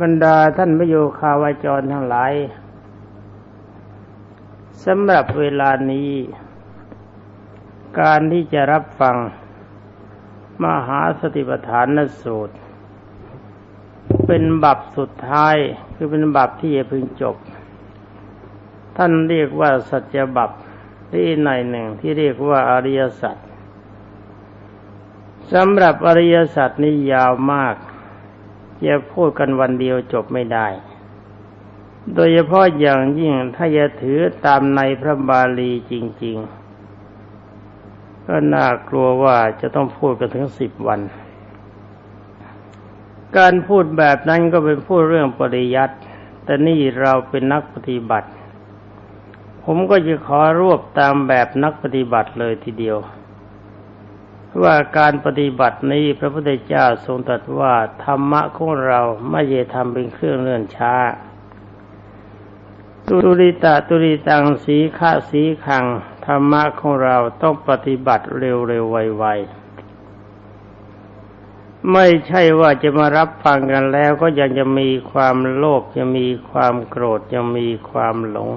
บรรดาท่านพระโยคาวาจรทั้งหลายสำหรับเวลานี้ การที่จะรับฟัง มหาสติปัฏฐานสูตร เป็นบับสุดท้ายคือเป็นบับที่จะพึงจบ ท่านเรียกว่าสัจบับที่ในหนึ่งที่เรียกว่าอริยสัจสำหรับอริยสัจนี้ยาวมาก จะพูดกันวันเดียวจบไม่ได้ โดยเฉพาะอย่างยิ่งถ้าจะถือตามในพระบาลีจริง ๆ ก็น่ากลัวว่าจะต้องพูดกันถึงสิบวัน การพูดแบบนั้นก็เป็นพูดเรื่องปริยัติแต่นี่เราเป็นนักปฏิบัติ ผมก็จะขอรวบตามแบบนักปฏิบัติเลยทีเดียว ว่าการปฏิบัตินี้พระพุทธเจ้าทรงตรัสว่าธรรมะของเราไม่ใช่ทำเป็นเครื่องเลื่อนช้าตุริตะตุริตังสีฆาสีขังธรรมะของเราต้องปฏิบัติเร็วๆไวๆไม่ใช่ว่าจะมารับฟังกันแล้วก็ยังจะมีความโลภยังมีความโกรธยังมีความหลง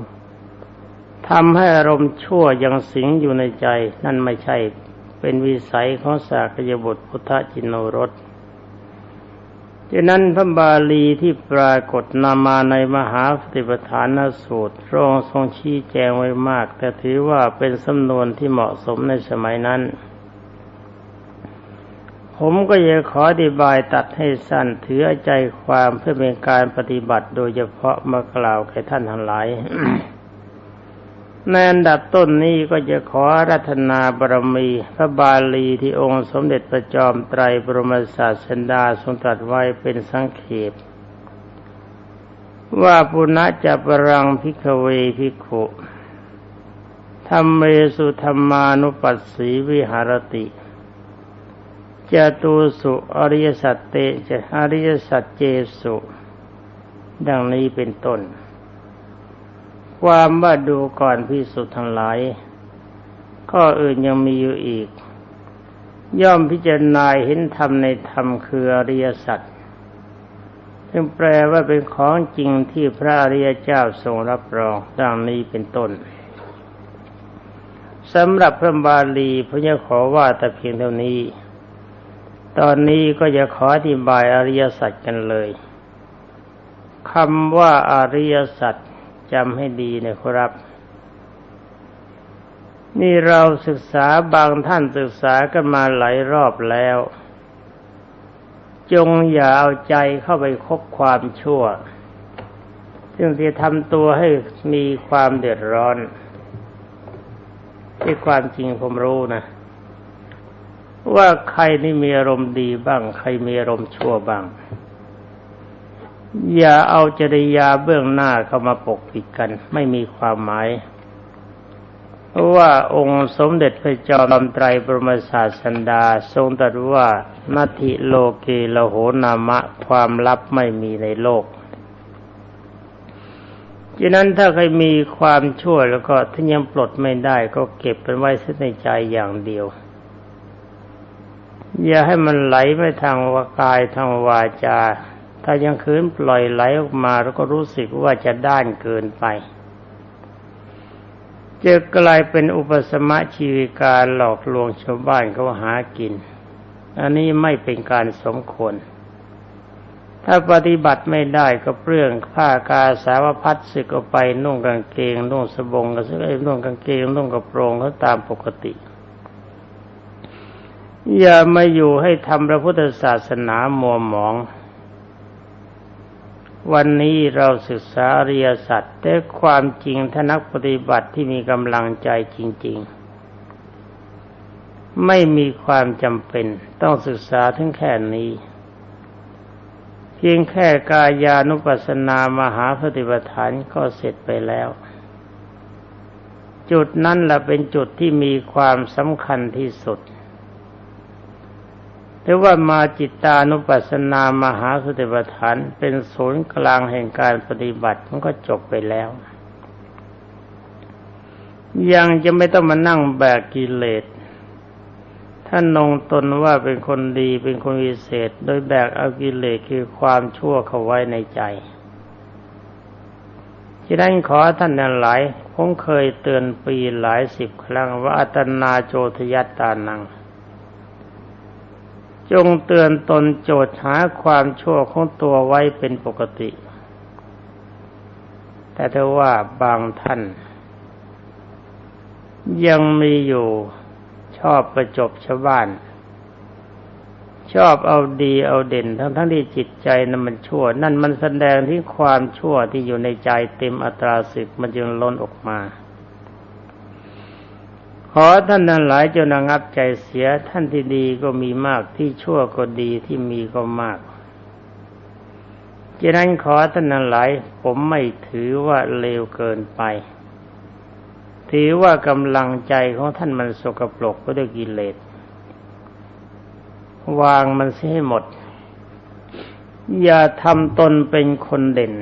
ทำให้อารมณ์ชั่วยังสิงอยู่ในใจ นั่นไม่ใช่ เป็นวิสัยของสากยบุตรพุทธจินโนรสดังนั้นพระบาลีที่ปรากฏนามาในมหาสติปัฏฐานสูตรรองทรงชี้แจงไว้มาก แต่ถือว่าเป็นสำนวนที่เหมาะสมในสมัยนั้น ผมก็จะขออธิบายตัดให้สั้นถือใจความเพื่อเป็นการปฏิบัติโดยเฉพาะมากล่าวแก่ท่านทั้งหลาย ในอันดับต้นนี้ก็จะขอรัตนาบารมี พระบาลีที่องค์สมเด็จพระจอมไตรบรมศาสดาทรงตรัสไว้เป็นสังเขปว่าปุณะจะปรังพิกเวพิขุธรรมเมสุธรรมานุปัสสีวิหารติจตูสุอริยสัจเตจะอริยสัจเจสุ ดังนี้เป็นต้น ความว่าดูก่อนพิสุทธ์ทั้งหลาย ข้ออื่นยังมีอยู่อีก ย่อมพิจารณาเห็นธรรมในธรรมคืออริยสัจซึ่งแปลว่าเป็นของจริงที่พระอริยเจ้าทรงรับรองดังนี้เป็นต้นสำหรับพระบาลีพระจะขอว่าแต่เพียงเท่านี้ ตอนนี้ก็จะขออธิบายอริยสัจกันเลยคำว่าอริยสัจ จำให้ดีนะครับ นี่เราศึกษาบางท่านศึกษากันมาหลายรอบแล้ว จงอย่าเอาใจเข้าไปคบความชั่ว ซึ่งที่ทำตัวให้มีความเดือดร้อน ที่ความจริงผมรู้นะว่าใครนี่มีอารมณ์ดีบ้าง ใครมีอารมณ์ชั่วบ้าง อย่าเอาจริยาเบื้องหน้าเข้ามาปกปิดกัน ไม่มีความหมายเพราะว่าองค์สมเด็จพระจอมไตรบรมศาสันดา ทรงตรัสว่านาทิโลเกลโหนามะ ความลับไม่มีในโลกฉะนั้นถ้าใครมีความชั่วแล้วก็ถ้ายังปลดไม่ได้ก็เก็บเป็นไว้ในใจอย่างเดียว อย่าให้มันไหลไปทางวากายทางวาจา ถ้ายังคืนปล่อยไหลออกมาเราก็รู้สึกว่าจะด้านเกินไป จะกลายเป็นอุปสมะชีวิการหลอกลวงชาวบ้านเขาหากิน อันนี้ไม่เป็นการสมควร ถ้าปฏิบัติไม่ได้ก็เปลื้องผ้ากาสาวพัดสึกออกไปนุ่งกางเกงนุ่งสบงก็สึกนุ่งกางเกงนุ่งกระโปรงเขาตามปกติอย่ามาอยู่ให้ทำพระพุทธศาสนามัวหมอง วันนี้เราศึกษาอริยสัจแต่ความจริงถ้านักปฏิบัติที่มีกำลังใจจริง ๆ ไม่มีความจำเป็นต้องศึกษาถึงแค่นี้ เพียงแค่กายานุปัสสนามหาปฏิปทานก็เสร็จไปแล้ว จุดนั้นแหละเป็นจุดที่มีความสำคัญที่สุด รือว่ามาจิตตานุปัสสนามหาสติปัฏฐาน เป็นศูนย์กลางแห่งการปฏิบัติมันก็จบไปแล้ว ยังจะไม่ต้องมานั่งแบกกิเลสท่านนงตนว่าเป็นคนดีเป็นคนวิเศษ โดยแบกเอากิเลสคือความชั่วเข้าไว้ในใจฉะนั้นขอท่านนั้นหลายผมเคยเตือนปีหลายสิบครั้งว่าอัตนาโจทยัตตานัง จงเตือนตนโจทย์หาความชั่วของตัวไว้เป็นปกติ แต่ถ้าว่าบางท่าน ยังมีอยู่ชอบประจบชาวบ้าน ชอบเอาดีเอาเด่น ทั้งทั้งที่จิตใจนั้นมันชั่ว นั่นมันแสดงที่ความชั่วที่อยู่ในใจเต็มอัตราศึกมันจึงล้นออกมา ขอท่านนั้นหลายจงระงับใจเสียท่านที่ดีก็มีมากที่ชั่วก็ดีที่มีก็มากฉะนั้นขอท่านนั้นหลาย ผมไม่ถือว่าเลวเกินไป ถือว่ากำลังใจของท่านมันสกปรกก็ด้วยกิเลสวางมันเสียให้หมด อย่าทำตนเป็นคนเด่น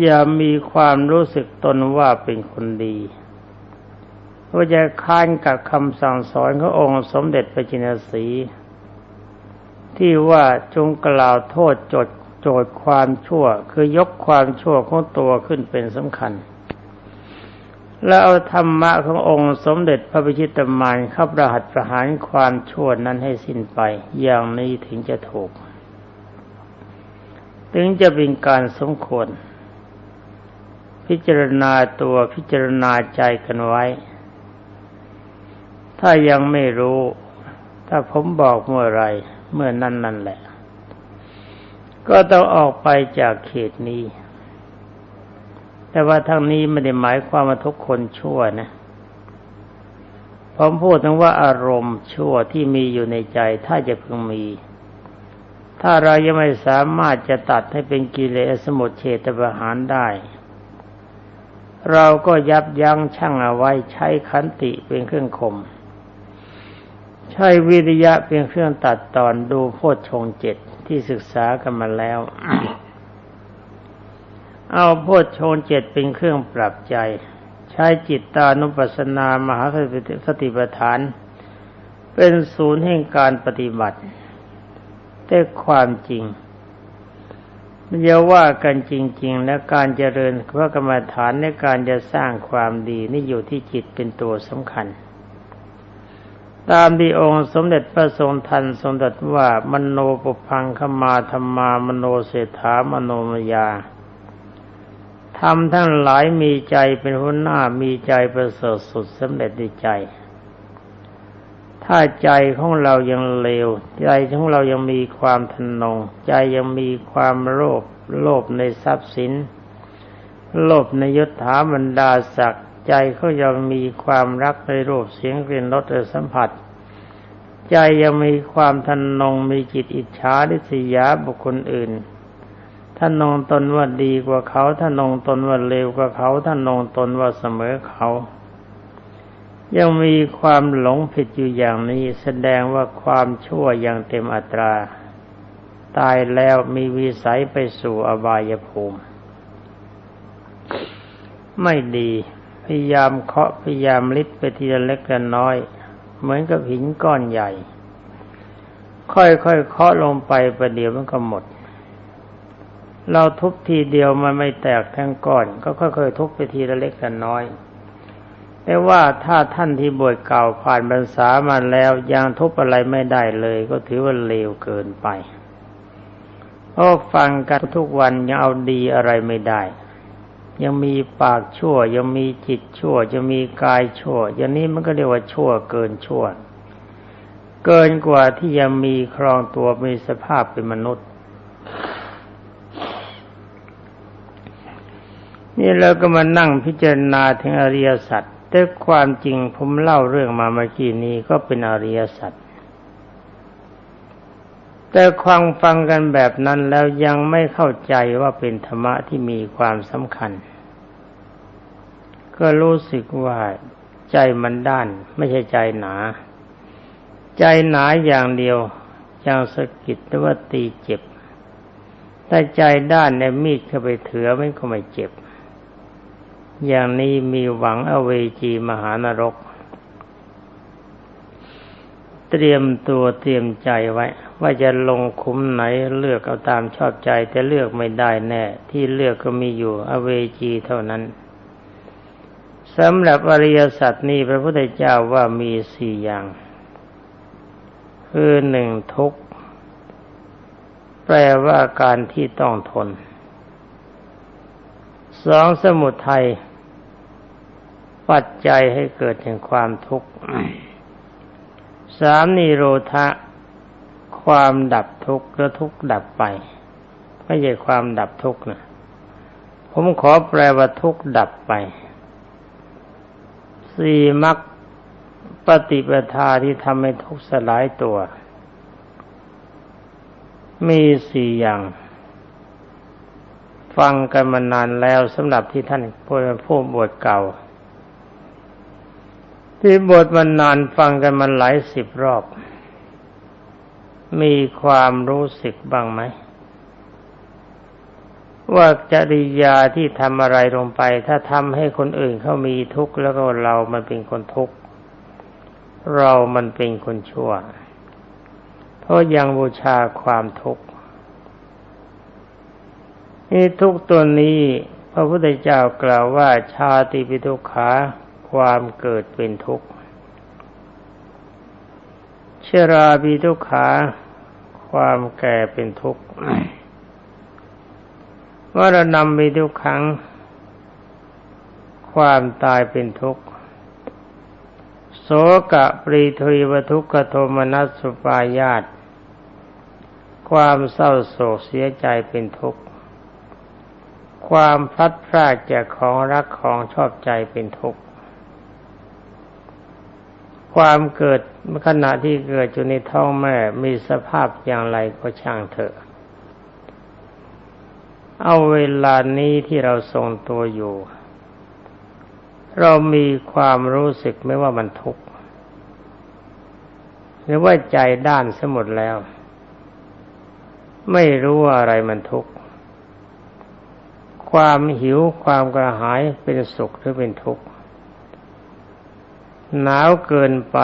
อย่ามีความรู้สึกตนว่าเป็นคนดี ว่าจะค้านกับคำสั่งสอนขององค์สมเด็จพระจินสี ที่ว่าจงกล่าวโทษจดโจทย์ความชั่ว คือยกความชั่วของตัวขึ้นเป็นสำคัญ แล้วเอาธรรมะขององค์สมเด็จพระพิชิตมารเข้าประหัตประหารความชั่วนั้นให้สิ้นไป อย่างนี้ถึงจะถูก ถึงจะเป็นการสมควร พิจารณาตัวพิจารณาใจกันไว้ ถ้ายังไม่รู้ ถ้าผมบอกเมื่อไรเมื่อนั้นนั่นแหละ ก็ต้องออกไปจากเขตนี้ แต่ว่าทั้งนี้ไม่ได้หมายความว่าทุกคนชั่วนะผมพูดถึงว่าอารมณ์ชั่วที่มีอยู่ในใจ ถ้าจะพึงมี ถ้าเรายังไม่สามารถจะตัดให้เป็นกิเลสสมุทเฉตประหารได้ เราก็ยับยั้งชั่งเอาไว้ใช้ขันติเป็นเครื่องข่ม ใช้วิริยะเป็นเครื่องตัดตอนดูโพชฌงเจ็ดที่ศึกษากันมาแล้ว เอาโพชฌงเจ็ดเป็นเครื่องปรับใจ ใช้จิตตานุปัสสนามหาสติปัฏฐาน เป็นศูนย์แห่งการปฏิบัติ แต่ความจริงมันจะว่ากันจริง ๆ และการเจริญพระกรรมฐานในการจะสร้างความดีนี่อยู่ที่จิตเป็นตัวสำคัญ ตามที่องค์สมเด็จพระทรงทันทรงตรัสว่ามโนปพังขมาธรรมามโนเศรษฐามโนมยาทำทั้งหลายมีใจเป็นหัวหน้ามีใจประเสริฐสุดสำเร็จในใจ ถ้าใจของเรายังเลว ใจของเรายังมีความทนง ใจยังมีความโลภโลภในทรัพย์สิน โลภในยศถาบรรดาศักดิ์ ใจเขายังมีความรักในรูปเสียงกลิ่นรสสัมผัส ใจยังมีความทนงมีจิตอิจฉาริษยาบุคคลอื่นท่านนงตนว่าดีกว่าเขาท่านนงตนว่าเลวกว่าเขาท่านนงตนว่าเสมอเขา ยังมีความหลงผิดอยู่อย่างนี้แสดงว่าความชั่วย่างเต็มอัตรา ตายแล้วมีวิสัยไปสู่อบายภูมิ ไม่ดี พยายามเคาะพยายามลิดไปทีละเล็กละน้อย เหมือนกับหินก้อนใหญ่ ค่อยๆเคาะลงไปประเดี๋ยวมันก็หมด เราทุบทีเดียวมันไม่แตกทั้งก้อน ก็ค่อยๆทุบไปทีละเล็กละน้อยแต่ว่าถ้าท่านที่บวชเก่าผ่านบรรษามาแล้วยังทุบอะไรไม่ได้เลย ก็ถือว่าเลวเกินไปเพราะฟังกันทุกวันยังเอาดีอะไรไม่ได้ ยังมีปากชั่ว ยังมีจิตชั่ว ยังมีกายชั่ว อย่างนี้มันก็เรียกว่าชั่วเกินชั่ว เกินกว่าที่ยังมีครองตัวมีสภาพเป็นมนุษย์ นี่เราก็มานั่งพิจารณาถึงอริยสัจแต่ความจริงผมเล่าเรื่องมาเมื่อกี้นี้ก็เป็นอริยสัจ แต่ความฟังกันแบบนั้นแล้วยังไม่เข้าใจว่าเป็นธรรมะที่มีความสำคัญ ก็รู้สึกว่าใจมันด้านไม่ใช่ใจหนา ใจหนาอย่างเดียวอย่างสะกิดหรือว่าตีเจ็บแต่ใจด้านในมีดเข้าไปเถือมันก็ไม่เจ็บ อย่างนี้มีหวังอเวจีมหานรก เตรียมตัวเตรียมใจไว้ ว่าจะลงคุ้มไหนเลือกเอาตามชอบใจแต่เลือกไม่ได้แน่ ที่เลือกก็มีอยู่อเวจีเท่านั้นสำหรับอริยสัจนี้พระพุทธเจ้าว่ามีสี่อย่าง คือหนึ่งทุกแปลว่าการที่ต้องทนสองสมุทัยปัจจัยให้เกิดแห่งความทุกข์สามนิโรธะ ความดับทุกข์และทุกข์ดับไปไม่ใช่ความดับทุกข์นะผมขอแปลว่าทุกข์ดับไปสี่มรรคปฏิปทาที่ทำให้ทุกข์สลายตัว มีสี่อย่าง ฟังกันมานานแล้วสำหรับที่ท่านผู้ผู้บวชเก่า ที่บวชมานานฟังกันมาหลายสิบรอบ มีความรู้สึกบ้างไหมว่าจริยาที่ทำอะไรลงไป ถ้าทำให้คนอื่นเขามีทุกข์แล้วก็เรามันเป็นคนทุกข์เรามันเป็นคนชั่ว เพราะยังบูชาความทุกข์นี่ทุกตัวนี้พระพุทธเจ้ากล่าวว่าชาติปิทุขาความเกิดเป็นทุกข์ชราปิทุขา ความแก่เป็นทุกข์ว่าเรณำปิทุกขังความตายเป็นทุกข์โสกะปรีทวทุกขโทมนัสสุปายาตความเศร้าโศกเสียใจเป็นทุกข์ ความพัดพรากจากของรักของชอบใจเป็นทุกข์ ความเกิดขณะที่เกิดอยู่ในท้องแม่มีสภาพอย่างไรก็ช่างเถอะ เอาเวลานี้ที่เราทรงตัวอยู่ เรามีความรู้สึกไม่ว่ามันทุกข์หรือว่าใจด้านสมดแล้ว ไม่รู้ว่าอะไรมันทุกข์ความหิวความกระหายเป็นสุขหรือเป็นทุกข์ หนาวเกินไป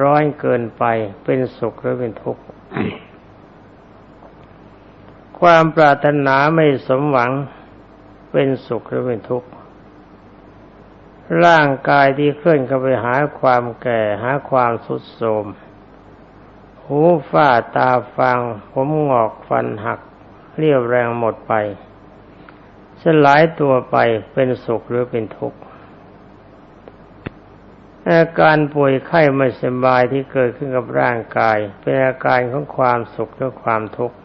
ร้อนเกินไป เป็นสุขหรือเป็นทุกข์ความปรารถนาไม่สมหวัง เป็นสุขหรือเป็นทุกข์ร่างกายที่เคลื่อนเข้าไปหาความแก่หาความสุดโทรมหูฝ้าตาฟัง ผมงอกฟันหัก เรียวแรงหมดไป สลายตัวไปเป็นสุขหรือเป็นทุกข์ อาการป่วยไข้ไม่สบายที่เกิดขึ้นกับร่างกาย เป็นอาการของความสุขหรือความทุกข์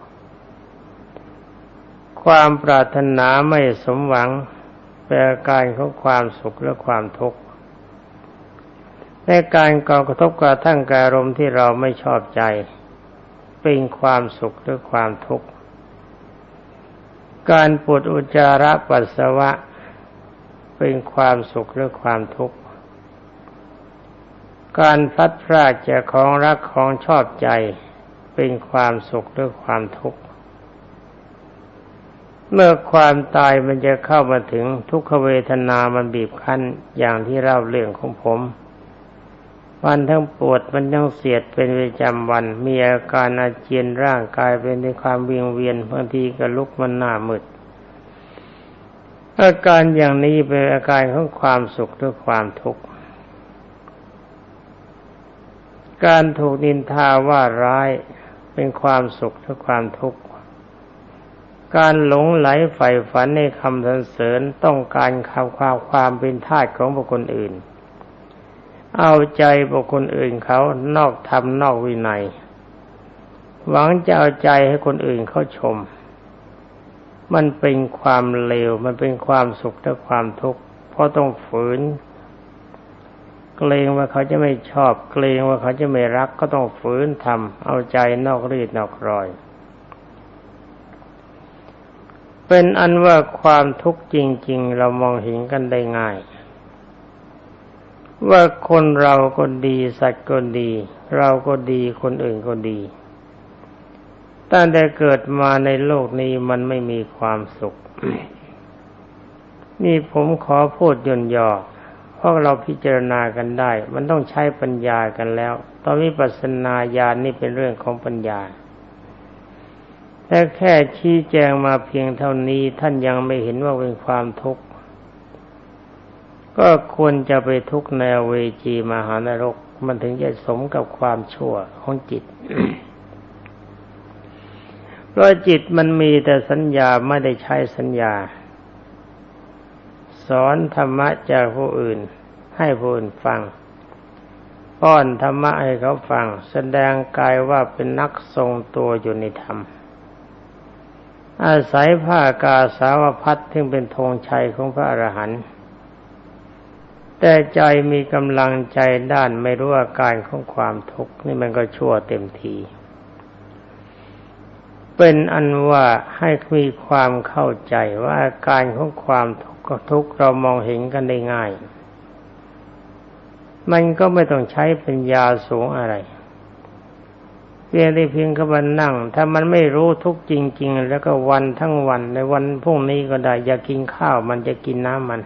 ความปรารถนาไม่สมหวัง เป็นอาการของความสุขและความทุกข์ในการก่อกระทบกระทั่งการมที่เราไม่ชอบใจ เป็นความสุขหรือความทุกข์ การปวดอุจจาระปัสสาวะ เป็นความสุขหรือความทุกข์ การพลัดพรากจากของรักของชอบใจเป็นความสุขหรือความทุกข์เมื่อความตายมันจะเข้ามาถึงทุกขเวทนามันบีบคั้นอย่างที่เล่าเรื่องของผมวันทั้งปวดมันยังเสียดเป็นประจำวัน มีอาการอาเจียนร่างกายเป็นในความเวียงเวียนบางทีก็ลุกมันหน้ามืดอาการอย่างนี้เป็นอาการของความสุขหรือความทุกข์ การถูกนินทาว่าร้ายเป็นความสุขหรือความทุกข์การหลงไหลใฝ่ฝันในคำสรรเสริญต้องการคำความความเป็นทาสของบุคคลอื่น เอาใจบุคคลอื่นเขานอกธรรมนอกวินัย หวังจะเอาใจให้คนอื่นเขาชม มันเป็นความเลวมันเป็นความสุขและความทุกข์เพราะต้องฝืน เกรงว่าเขาจะไม่ชอบ เกรงว่าเขาจะไม่รักก็ต้องฝืนทำเอาใจนอกรีดนอกรอย เป็นอันว่าความทุกข์จริง ๆ เรามองเห็นกันได้ง่าย ว่าคนเราก็ดีสัตว์ก็ดี เราก็ดีคนอื่นก็ดีตั้งแต่เกิดมาในโลกนี้มันไม่มีความสุข นี่ผมขอพูดย่นย่อ เพราะเราพิจารณากันได้ มันต้องใช้ปัญญากันแล้ว ตอนวิปัสสนาญาณนี่เป็นเรื่องของปัญญา แต่แค่ชี้แจงมาเพียงเท่านี้ท่านยังไม่เห็นว่าเป็นความทุกข์ ก็ควรจะไปทุกข์ในเวจีมหานรก มันถึงจะสมกับความชั่วของจิตเพราะจิตมันมีแต่สัญญาไม่ได้ใช้สัญญา สอนธรรมะจากผู้อื่น ให้ผู้อื่นฟัง ป้อนธรรมะให้เขาฟัง แสดงกายว่าเป็นนักทรงตัวอยู่ในธรรม อาศัยผ้ากาสาวพัดซึ่เป็นธงชัยของพระอรหันต์แต่ใจมีกำลังใจด้านไม่รู้อาการของความทุกข์นี่มันก็ชั่วเต็มที เป็นอันว่าให้มีความเข้าใจว่าอาการของความท กข์ทุกข์เรามองเห็นกันได้ง่าย มันก็ไม่ต้องใช้ปัญญาสูงอะไรเพียงได้เพียงกับวันนั่ง ถ้ามันไม่รู้ทุกจริง ๆ แล้วก็วันทั้งวันในวันพรุ่งนี้ก็ได้ อยากกินข้าวมันจะกินน้ำมัน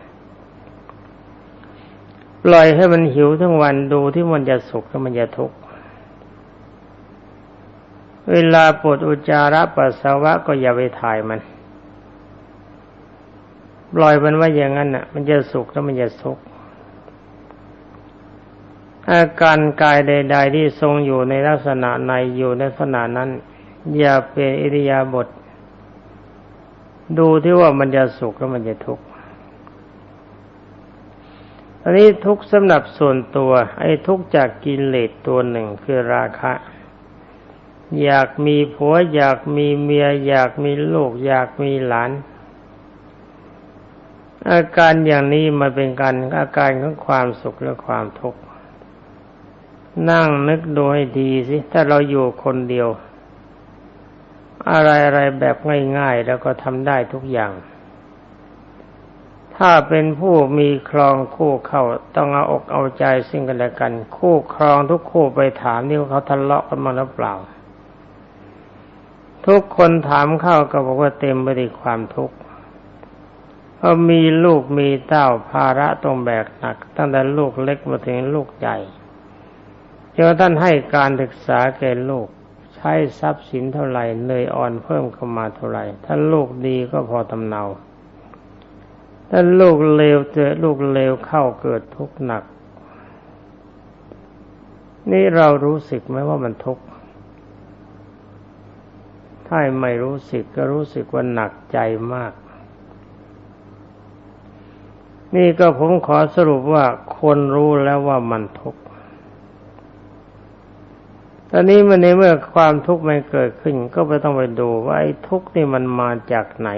ปล่อยให้มันหิวทั้งวันดูที่มันจะสุขแล้วมันจะทุกข์เวลาปวดอุจจาระปัสสาวะก็อย่าไปถ่ายมัน ปล่อยมันไว้อย่างนั้นน่ะ มันจะสุขแล้วมันจะทุกข์อาการกายใด ๆ ที่ทรงอยู่ในลักษณะในอยู่ในลักษณะนั้น อย่าเป็นอิริยาบถดูที่ว่ามันจะสุขแล้วมันจะทุกข์อันนี้ทุกสำหรับส่วนตัว ไอ้ทุกจากกินเลสตัวหนึ่งคือราคะ อยากมีผัว อยากมีเมีย อยากมีลูก อยากมีหลาน อาการอย่างนี้มันเป็นการอาการของความสุขและความทุกข์นั่งนึกดูให้ดีสิถ้าเราอยู่คนเดียว อะไรอะไรแบบง่ายๆ แล้วก็ทำได้ทุกอย่าง ถ้าเป็นผู้มีครองคู่เข้าต้องเอาอกเอาใจซึ่งกันและกัน คู่ครองทุกคู่ไปถามนี่เขาทะเลาะกันมาหรือเปล่า ทุกคนถามเข้าก็บอกว่าเต็มไปด้วยความทุกข์ พรามีลูกมีเต้าภาระต้องแบกหนัก ตั้งแต่ลูกเล็กมาถึงลูกใหญ่จนท่านให้การศึกษาแก่ลูก ใช้ทรัพย์สินเท่าไหร่เนยอ่อนเพิ่มเข้ามาเท่าไหร่ถ้าลูกดีก็พอตำเนาถ้าลูกเลวเจอลูกเลวเข้าเกิดทุกข์หนัก นี่เรารู้สึกไหมว่ามันทุกข์ถ้าไม่รู้สึกก็รู้สึกว่าหนักใจมาก นี่ก็ผมขอสรุปว่าคนรู้แล้วว่ามันทุกข์ตอนนี้มันในเมื่อความทุกข์มันเกิดขึ้น ก็ไปต้องไปดูว่าไอ้ทุกข์นี่มันมาจากไหน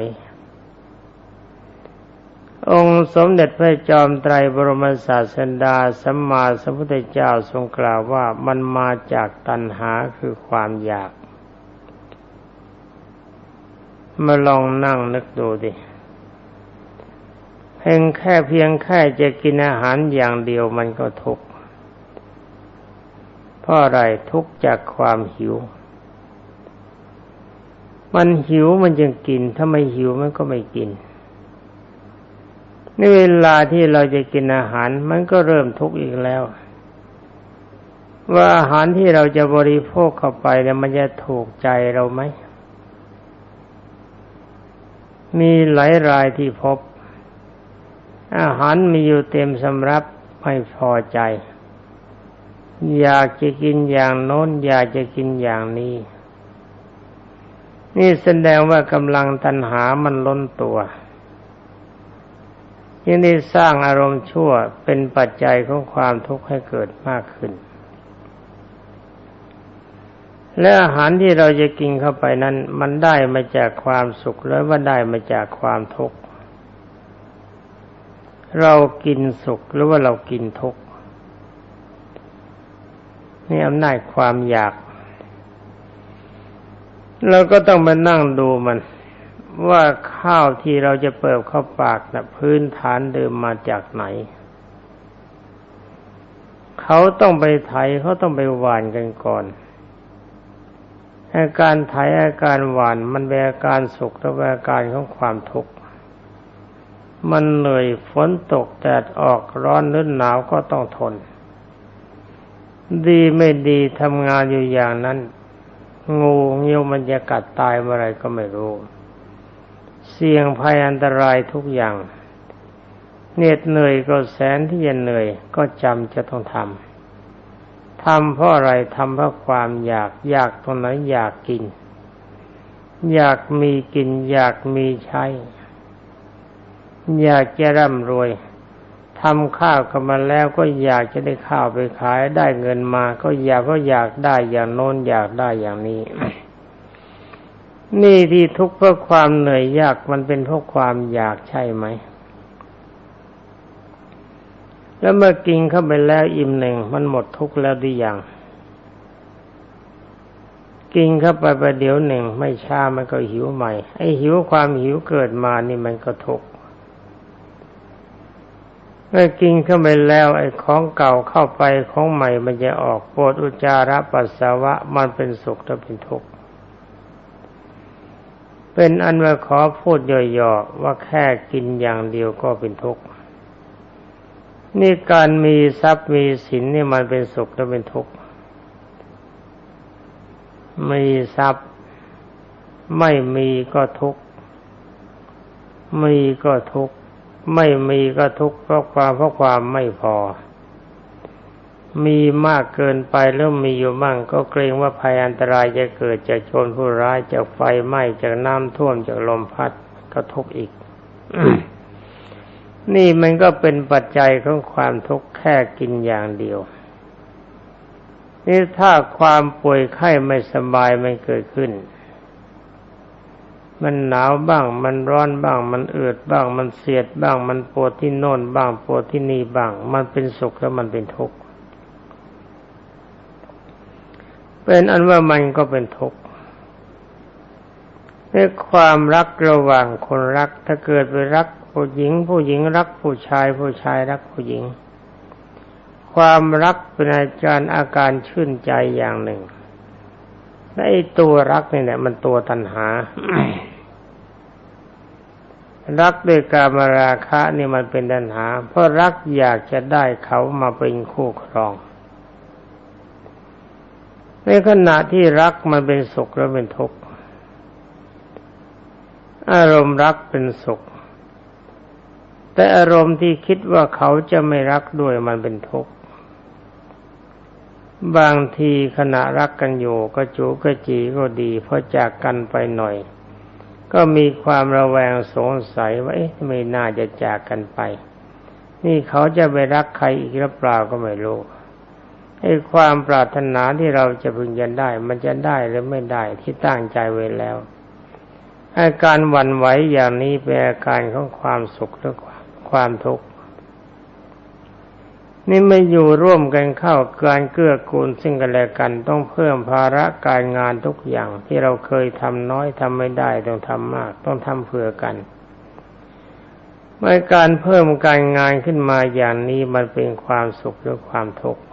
องค์สมเด็จพระจอมไตรบรมศาสดาสัมมาสัมพุทธเจ้าทรงกล่าวว่ามันมาจากตัณหาคือความอยาก มาลองนั่งนึกดูดิ พียงแค่เพียงแค่จะกินอาหารอย่างเดียวมันก็ทุกข์เพราะอะไรทุกข์จากความหิว มันหิวมันจึงกิน ถ้าไม่หิวมันก็ไม่กินในเวลาที่เราจะกินอาหารมันก็เริ่มทุกข์อีกแล้ว ว่าอาหารที่เราจะบริโภคเข้าไปเนี่ยมันจะถูกใจเราไหม มีหลายรายที่พบ อาหารมีอยู่เต็มสำรับไม่พอใจ อยากจะกินอย่างโน้น อยากจะกินอย่างนี้ นี่แสดงว่ากำลังตัณหามันล้นตัวยังได้สร้างอารมณ์ชั่วเป็นปัจจัยของความทุกข์ให้เกิดมากขึ้น และอาหารที่เราจะกินเข้าไปนั้น มันได้มาจากความสุขหรือว่าได้มาจากความทุกข์ เรากินสุขหรือว่าเรากินทุกข์นี่อำนาจความอยาก เราก็ต้องมานั่งดูมัน ว่าข้าวที่เราจะเปิดเข้าปากนะพื้นฐานเดิมมาจากไหน เขาต้องไปไถเขาต้องไปหวานกันก่อนอาการไถอาการหวานมันเป็นอาการสุขและอาการของความทุกข์ มันเหนื่อยฝนตกแดดออกร้อนหรือหนาวก็ต้องทน ดีไม่ดีทำงานอยู่อย่างนั้น งูเงี้ยวมันจะกัดตายเมื่อไรก็ไม่รู้ เสี่ยงภัยอันตรายทุกอย่าง เหน็ดเหนื่อยก็แสนที่จะเหนื่อยก็จำจะต้องทำทำเพราะอะไรทำเพราะความอยากอยากตรงไหนอยากกิน อยากมีกินอยากมีใช้ อยากจะร่ำรวยทำข้าวกันมาแล้วก็อยากจะได้ข้าวไปขายได้เงินมา ก็อยากก็อยากได้อย่างโน้นอยากได้อย่างนี้ นี่ที่ทุกข์เพราะความเหนื่อยยากมันเป็นเพราะความอยากใช่ไหม แล้วเมื่อกินเข้าไปแล้วอิ่มหนึ่งมันหมดทุกข์แล้วดีอย่างกินเข้าไปประเดี๋ยวหนึ่งไม่ช้ามันก็หิวใหม่ไอ้หิวความหิวเกิดมานี่มันก็ทุกข์ มื่อกินเข้าไปแล้วไอ้ของเก่าเข้าไปของใหม่มันจะออกปวดอุจจาระปัสสาวะมันเป็นสุขแ้วเป็นทุกข์เป็นอันว่าขอพูดย่อๆว่าแค่กินอย่างเดียวก็เป็นทุกข์นี่การมีทรัพย์มีสินนี่มันเป็นสุขและเป็นทุกข์มีทรัพย์ไม่มีก็ทุกข์มีก็ทุกข์ ไม่มีก็ทุกข์เพราะความเพราะความไม่พอ มีมากเกินไปแล้วมีอยู่มั่ง ก็เกรงว่าภัยอันตรายจะเกิดจากโจรผู้ร้ายจากไฟไหม้จากน้ำท่วมจากลมพัดก็ทุกข์อีก นี่มันก็เป็นปัจจัยของความทุกข์แค่กินอย่างเดียว นี่ถ้าความป่วยไข้ไม่สบายมันเกิดขึ้น มันหนาวบ้าง มันร้อนบ้าง มันเอืดบ้าง มันเสียดบ้าง มันปวดที่โน่นบ้าง ปวดที่นี่บ้าง มันเป็นสุขแล้วมันเป็นทุกข์เป็นอันว่ามันก็เป็นทุกข์ในความรักระหว่างคนรัก ถ้าเกิดไปรักผู้หญิง ผู้หญิงรักผู้ชาย ผู้ชายรักผู้หญิง ความรักเป็นอาการอาการชื่นใจอย่างหนึ่งและไอ้ตัวรักนี่แหละมันตัวตัณหา รักด้วยกามราคะนี่มันเป็นตัณหา เพราะรักอยากจะได้เขามาเป็นคู่ครอง ในขณะที่รักมันเป็นสุขแล้วเป็นทุกข์อารมณ์รักเป็นสุข แต่อารมณ์ที่คิดว่าเขาจะไม่รักด้วยมันเป็นทุกข์บางทีขณะรักกันอยู่ก็จูก็จีก็ดีพอจากกันไปหน่อย ก็มีความระแวงสงสัยว่าไม่น่าจะจากกันไป นี่เขาจะไปรักใครอีกหรือเปล่าก็ไม่รู้ไอ้ความปรารถนาที่เราจะพึงยันได้ มันจะได้หรือไม่ได้ที่ตั้งใจไว้แล้วอาการหวั่นไหวอย่างนี้เป็นอาการของความสุขหรือความทุกข์ นี่ไม่อยู่ร่วมกันเข้าการเกื้อกูลซึ่งกันและกันต้องเพิ่มภาระการงานทุกอย่างที่เราเคยทำน้อยทำไม่ได้ต้องทำมาก ต้องทำเผื่อกันเมื่อการเพิ่มการงานขึ้นมาอย่างนี้มันเป็นความสุขหรือความทุกข์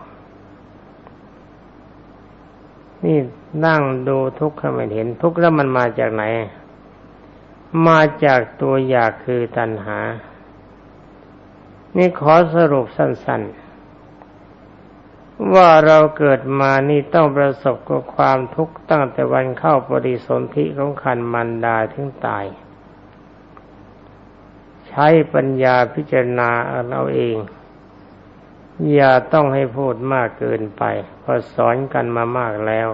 นี่นั่งดูทุกข์ให้มันเห็นทุกข์แล้วมันมาจากไหน มาจากตัวอยากคือตัณหา นี่ขอสรุปสั้นๆ ว่าเราเกิดมานี่ต้องประสบกับความทุกข์ตั้งแต่วันเข้าปฏิสนธิของขันมันดาถึงตาย ใช้ปัญญาพิจารณาเอาเอง อย่าต้องให้พูดมากเกินไปเพราะสอนกันมามากแล้ว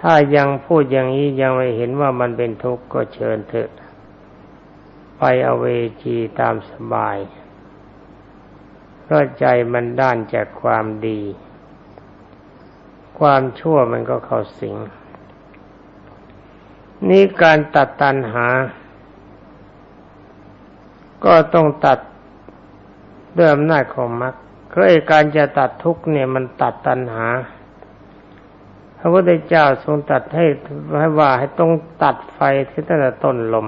ถ้ายังพูดอย่างนี้ยังไม่เห็นว่ามันเป็นทุกข์ก็เชิญเถอะ ไปเอาเวจีตามสบาย เพราะใจมันด้านจากความดี ความชั่วมันก็เข้าสิง นี่การตัดตัณหา ก็ต้องตัดด้วยอำนาจของมรรคเคยการจะตัดทุกเนี่ยมันตัดตัณหาพระพุทธเจ้าทรงตัดให้ให้ว่าให้ต้องตัดไฟที่ตั้งแต่ต้นลม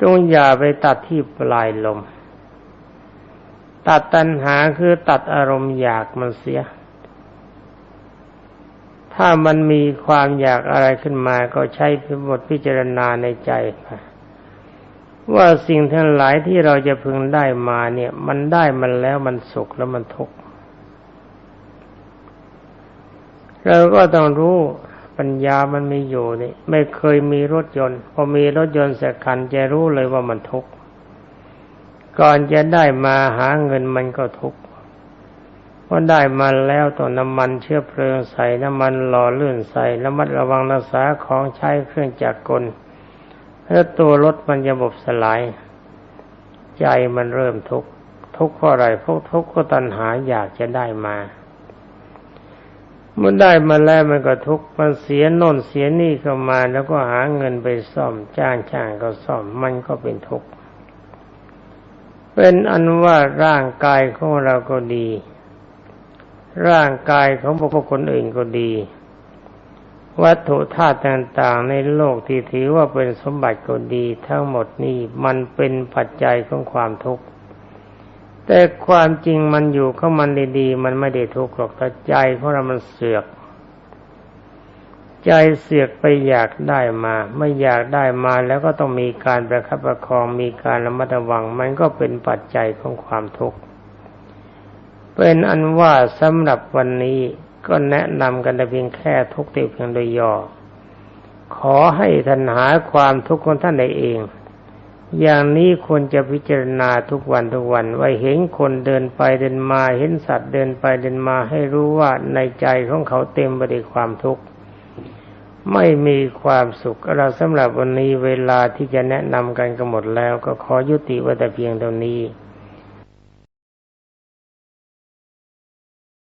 จงอย่าไปตัดที่ปลายลม ตัดตัณหาคือตัดอารมณ์อยากมันเสีย ถ้ามันมีความอยากอะไรขึ้นมาก็ใช้พิบทพิจารณาในใจไปว่าสิ่งทั้งหลายที่เราจะพึงได้มาเนี่ย มันได้มันแล้วมันสุขแล้วมันทุกข์เราก็ต้องรู้ปัญญามันมีอยู่นี่ ไม่เคยมีรถยนต์ พอมีรถยนต์สักคันจะรู้เลยว่ามันทุกข์ ก่อนจะได้มาหาเงินมันก็ทุกข์พอได้มาแล้วต้องน้ำมันเชื้อเพลิงใส่น้ำมันหล่อลื่นใส่ระมัดระวังรักษาของใช้เครื่องจักรกลแล้วตัวรถมันจะบบสลาย ใจมันเริ่มทุกข์ทุกข์เพราะอะไรเพราะทุกข์ก็ตัณหาอยากจะได้มาเมื่อได้มาแล้วมันก็ทุกข์มันเสียน่นเสียนี่เข้ามาแล้วก็หาเงินไปซ่อมจ้างช่างก็ซ่อมมันก็เป็นทุกข์ เป็นอันว่าร่างกายของเราก็ดี ร่างกายของบุคคลอื่นก็ดี วัตถุธาตุต่างๆ ในโลกที่ถือว่าเป็นสมบัติก็ดี ทั้งหมดนี้มันเป็นปัจจัยของความทุกข์แต่ความจริงมันอยู่ของมันดีๆ มันไม่ได้ทุกข์หรอกแต่ใจของเรามันเสือก ใจเสือกไปอยากได้มาไม่อยากได้มาแล้วก็ต้องมีการประคับประคองมีการระมัดระวัง มันก็เป็นปัจจัยของความทุกข์เป็นอันว่าสำหรับวันนี้ก็แนะนำกันแต่เพียงแค่ทุกติเพียงโดยย่อขอให้ท่านหาความทุกข์ของท่านได้เอง อย่างนี้ควรจะพิจารณาทุกวันทุกวันว่าเห็นคนเดินไปเดินมาเห็นสัตว์เดินไปเดินมาให้รู้ว่าในใจของเขาเต็มไปด้วยความทุกข์ ไม่มีความสุขเราสำหรับวันนี้เวลาที่จะแนะนำกันก็หมดแล้ว ก็ขอยุติไว้แต่เพียงเท่านี้